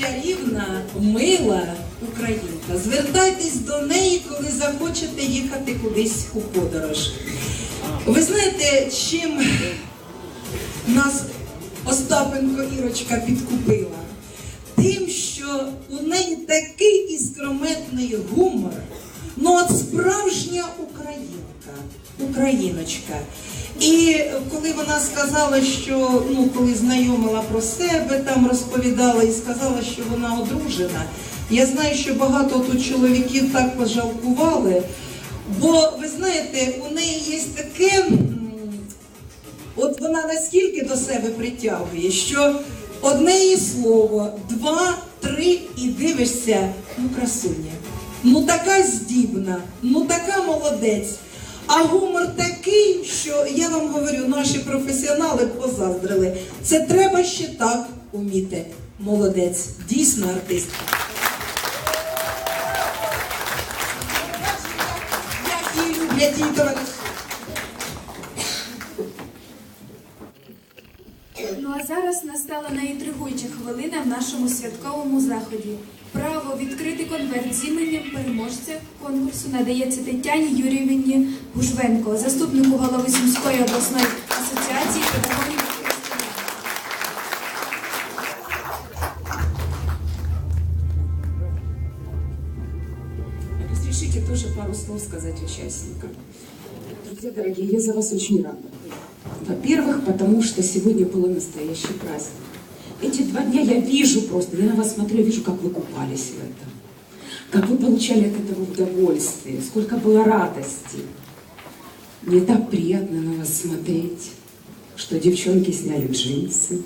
чарівна, мила українка. Звертайтесь до неї, коли захочете їхати кудись у подорож. Ви знаєте, чим нас Остапенко Ірочка підкупила? Тим, що у неї такий іскрометний гумор, ну от справжня українка, україночка. І коли вона сказала, що ну коли знайомила про себе, там розповідала і сказала, що вона одружена. Я знаю, що багато тут чоловіків так пожалкували, бо ви знаєте, у неї є таке. От вона настільки до себе притягує, що одне її слово, два, три і дивишся, ну красуня. Ну така здібна, ну така молодець. А гумор такий, що я вам говорю, наші професіонали позаздрили. Це треба ще так уміти. Молодець, дійсно товариші. Ну а зараз настала найінтригуюча хвилина в нашому святковому заході. Право відкрити конверт з іменем переможця конкурсу надається Тетяні Юріївні Гужвенко, заступнику голови Сумської обласної асоціації педагогів. Разрешите тоже пару слов сказать участникам. Друзья дорогие, я за вас очень рада. Во-первых, потому что сегодня был настоящий праздник. Эти два дня я вижу просто, я на вас смотрю, вижу, как вы купались в этом. Как вы получали от этого удовольствие, сколько было радости. Мне так приятно на вас смотреть, что девчонки сняли джинсы,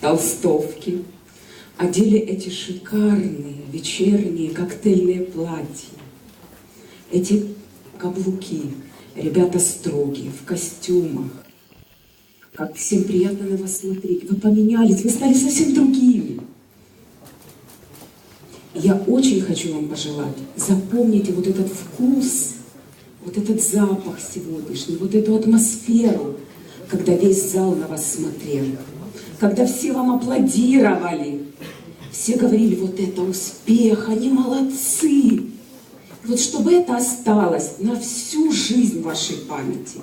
толстовки, одели эти шикарные вечерние коктейльные платья, эти каблуки, ребята строгие, в костюмах. Как всем приятно на вас смотреть. Вы поменялись, вы стали совсем другими. Я очень хочу вам пожелать, запомните вот этот вкус, вот этот запах сегодняшний, вот эту атмосферу, когда весь зал на вас смотрел, когда все вам аплодировали, все говорили, вот это успех, они молодцы. Вот чтобы это осталось на всю жизнь вашей памяти.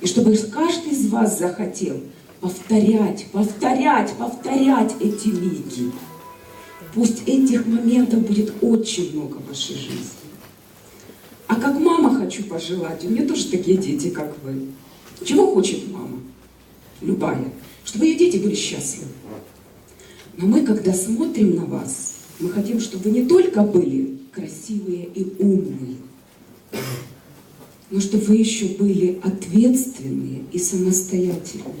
И чтобы каждый из вас захотел повторять, повторять, повторять эти лиги. Пусть этих моментов будет очень много в вашей жизни. А как мама хочу пожелать, у меня тоже такие дети, как вы. Чего хочет мама? Любая. Чтобы ее дети были счастливы. Но мы, когда смотрим на вас, мы хотим, чтобы вы не только были красивые и умные, но чтобы вы еще были ответственные и самостоятельные.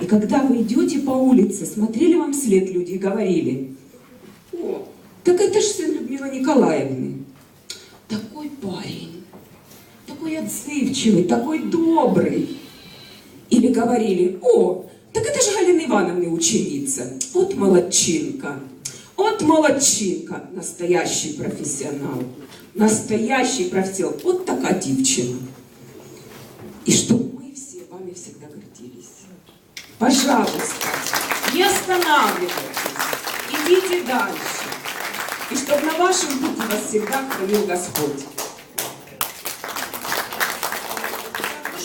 И когда вы идете по улице, смотрели вам вслед люди и говорили, о, так это же сын Людмилы Николаевны. Такой парень, такой отзывчивый, такой добрый. Или говорили, о, так это же Галина Ивановна ученица. Вот молодчинка. Вот молодчинка. Настоящий профессионал. Настоящий профессионал. Вот такая девчина. И чтобы мы все вами всегда гордились. Пожалуйста, не останавливайтесь. Идите дальше. И чтобы на вашем пути вас всегда хранил Господь.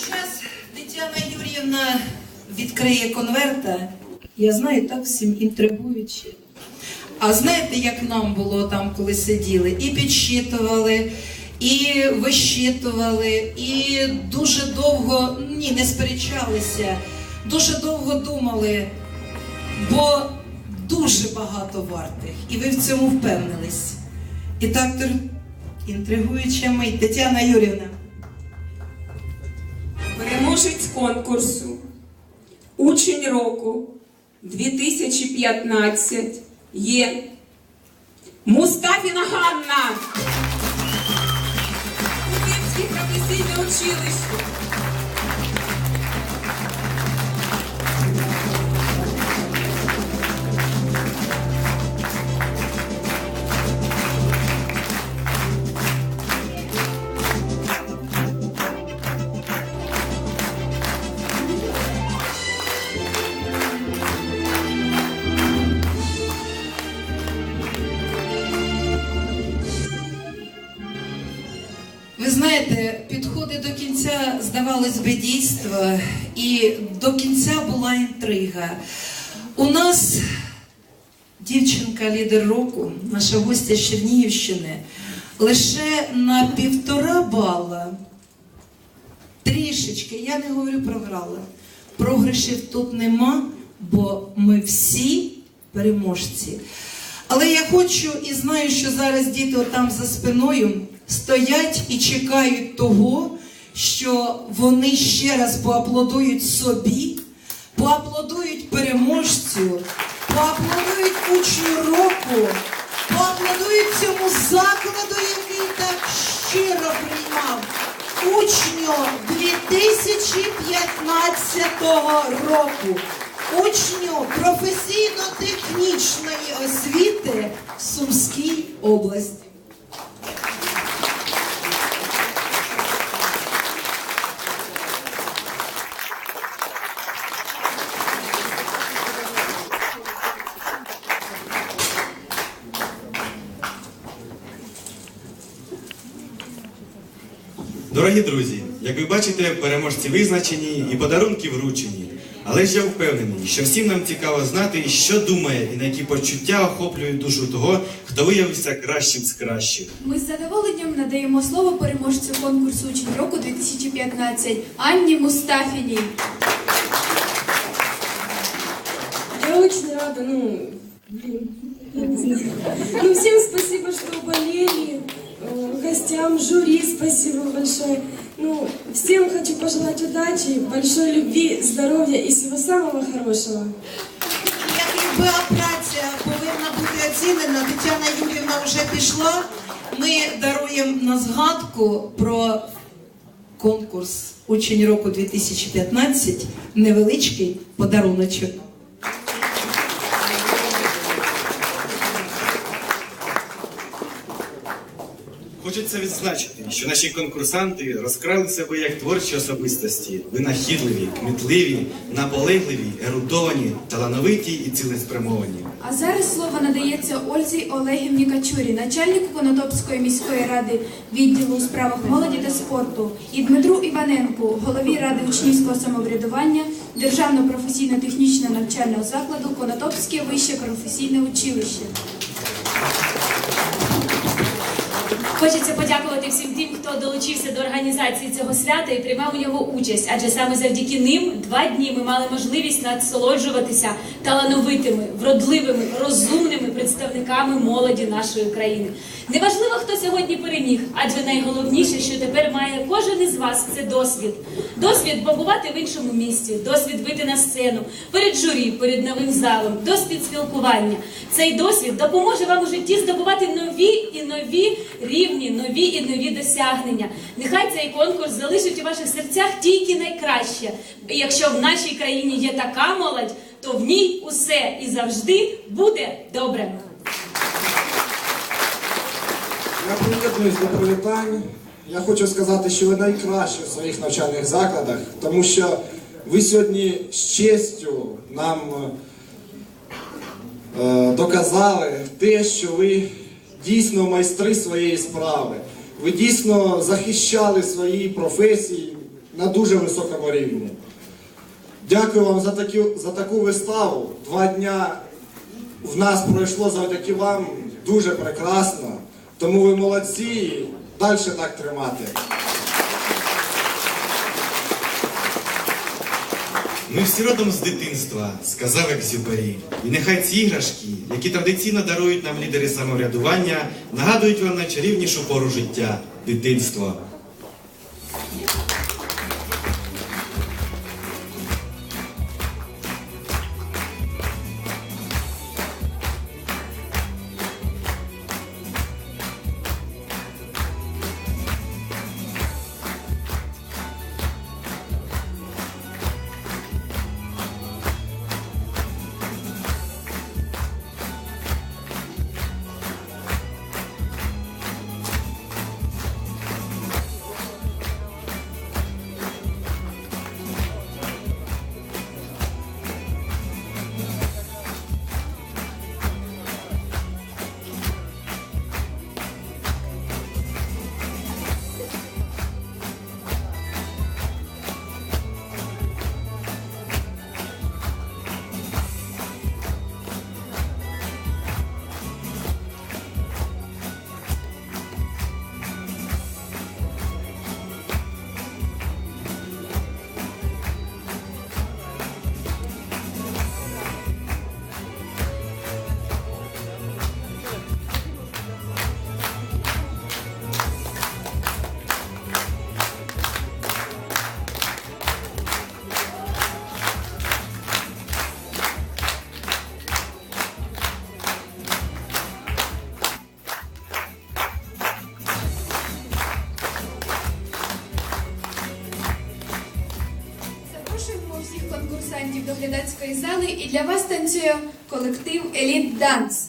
Зараз Тетяна Юріївна відкриє конверта. Я знаю, так всім інтригуючи. А знаєте, як нам було там, коли сиділи? І підсчитували, і вищитували, і дуже довго, ні, не сперечалися, дуже довго думали, бо дуже багато вартих. І ви в цьому впевнились. І так тр- інтригуюча мить. Тетяна Юрівна. Переможець конкурсу Учень року 2015 є Мустафіна Ганна. Кубинське професійне училище. Доходить до кінця, здавалось би, дійство, і до кінця була інтрига. У нас дівчинка лідер року, наша гостя з Чернігівщини, лише на півтора бала трішечки, я не говорю програла. Програшів тут нема, бо ми всі переможці. Але я хочу і знаю, що зараз діти там за спиною стоять і чекають того, що вони ще раз поаплодують собі, поаплодують переможцю, поаплодують учню року, поаплодують цьому закладу, який так щиро приймав учню 2015 року, учню професійно-технічної освіти в Сумській області. Дорогі друзі, як ви бачите, переможці визначені і подарунки вручені. Але ж я впевнений, що всім нам цікаво знати, що думає і на які почуття охоплюють душу того, хто виявився кращим з кращих. Ми з задоволенням надаємо слово переможцю конкурсу Учень року 2015 Анні Мустафіній. Я очень рада, ну, блин, я не знаю. Ну, всем спасибо, что болели, гостям, жюри спасибо большое. Ну, всем хочу пожелать удачи, большой любви, здоровья и всего самого хорошего. Якби праця повинна бути оцінена, Тетяна Юрівна вже пішла. Ми даруємо на згадку про конкурс Учень року 2015 невеличкий подаруночок. Хочеться відзначити, що наші конкурсанти розкрали себе як творчі особистості, винахідливі, кмітливі, наполегливі, ерудовані, талановиті і цілеспрямовані. А зараз слово надається Ользі Олегівні Качурі, начальнику Конотопської міської ради відділу у справах молоді та спорту, і Дмитру Іваненку, голові ради учнівського самоврядування Державного професійно-технічного навчального закладу Конотопське вище професійне училище. Хочеться подякувати всім тим, хто долучився до організації цього свята і приймав у нього участь, адже саме завдяки ним два дні ми мали можливість насолоджуватися талановитими, вродливими, розумними представниками молоді нашої країни. Неважливо, хто сьогодні переміг, адже найголовніше, що тепер має кожен із вас, це досвід. Досвід побувати в іншому місті, досвід вийти на сцену перед журі, перед новим залом, досвід спілкування. Цей досвід допоможе вам у житті здобувати нові і нові рівні, нові і нові досягнення. Нехай цей конкурс залишить у ваших серцях тільки найкраще. Якщо в нашій країні є така молодь, то в ній усе і завжди буде добре. Я приєднуюсь до привітань. Я хочу сказати, що ви найкращі в своїх навчальних закладах, тому що ви сьогодні з честю нам е, доказали те, що ви дійсно майстри своєї справи. Ви дійсно захищали свої професії на дуже високому рівні. Дякую вам за таку, за таку виставу. Два дня в нас пройшло завдяки вам дуже прекрасно. Тому ви молодці, далі так тримати. Ми всі родом з дитинства, сказав Екзюпері. І нехай ці іграшки, які традиційно дарують нам лідери самоврядування, нагадують вам найчарівнішу пору життя дитинство. Зали і для вас танцює колектив Еліт Данс.